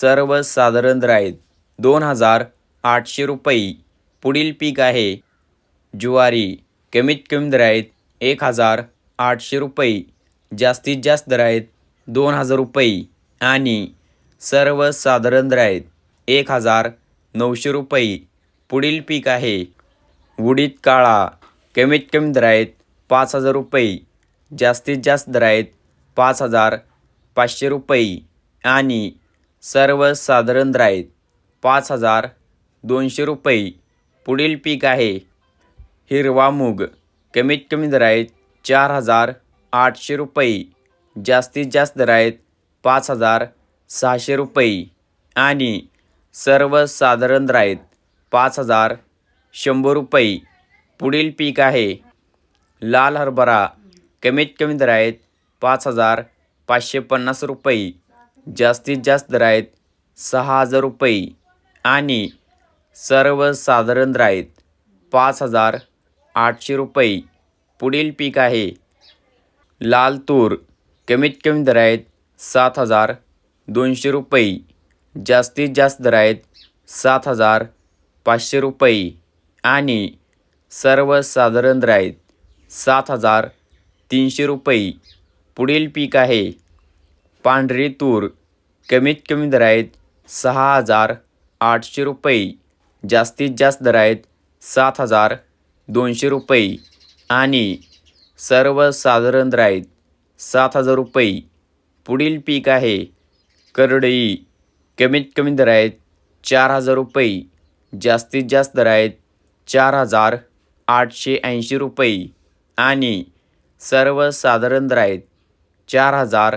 सर्वसाधारण दर आहेत दोन हजार आठशे रुपये. पुढील पीक आहे. ज्वारी कमीत कमी दर आहेत एक हजार आठशे रुपये. जास्तीत जास्त दर आहेत दोन हजार रुपये. आणि सर्वसाधारण दर आहेत एक हजार नऊशे रुपये. पुढील पीक आहे. उडीद काळा कमीत कमी दर आहेत पाच हजार रुपये. जास्तीत जास्त दर आहेत पाच हजार पाचशे रुपये. आणि सर्वसाधारण साधारण आहेत पाच हजार दोनशे रुपये. पुढील पीक आहे. हिरवा मूग. कमीत कमी दर आहेत चार हजार आठशे रुपये. जास्तीत जास्त दर आहेत पाच हजार सहाशे रुपये. आणि सर्वसाधारण साधारण आहेत पाच हजार शंभर रुपये. पुढील पीक आहे. लाल हरभरा. कमीत कमी दर आहेत पाच हजार पाचशे पन्नास रुपये. जास्तीत जास्त दर आहेत सहा हजार रुपये आणि सर्वसाधारण राहत पाच हजार आठशे रुपये. पुढील पीक आहे. लाल तूर. कमीत कमी दर आहेत सात हजार दोनशे रुपये. जास्तीत जास्त दर आहेत सात हजार पाचशे रुपये आणि सर्वसाधारण राहत सात हजार तीनशे रुपये. पुढील पीक आहे. पांढरी तूर कमीत कमी दर आहेत सहा हजार आठशे रुपये जास्तीत जास्त दर आहेत सात हजार दोनशे रुपये आणि सर्वसाधारण दर आहेत सात हजार रुपये. पुढील पीक आहे करडई कमीत कमी दर आहेत चार हजार रुपये जास्तीत जास्त दर आहेत चार हजार आठशे ऐंशी रुपये आणि सर्वसाधारण दर आहेत चार हजार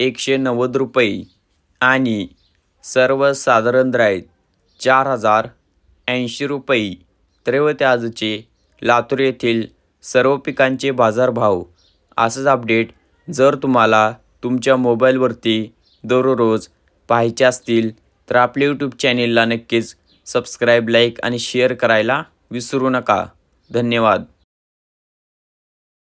एकशे नव्वद रुपये आणि सर्वसाधारण दर चार हजार ऐंशी रुपये. तर आजचे लातूर येथील सर्व पिकांचे बाजारभाव. असंच अपडेट जर तुम्हाला तुमच्या मोबाईलवरती दररोज पाहायचे असतील तर आपल्या यूट्यूब चॅनेलला नक्कीच सबस्क्राईब लाईक आणि शेअर करायला विसरू नका. धन्यवाद.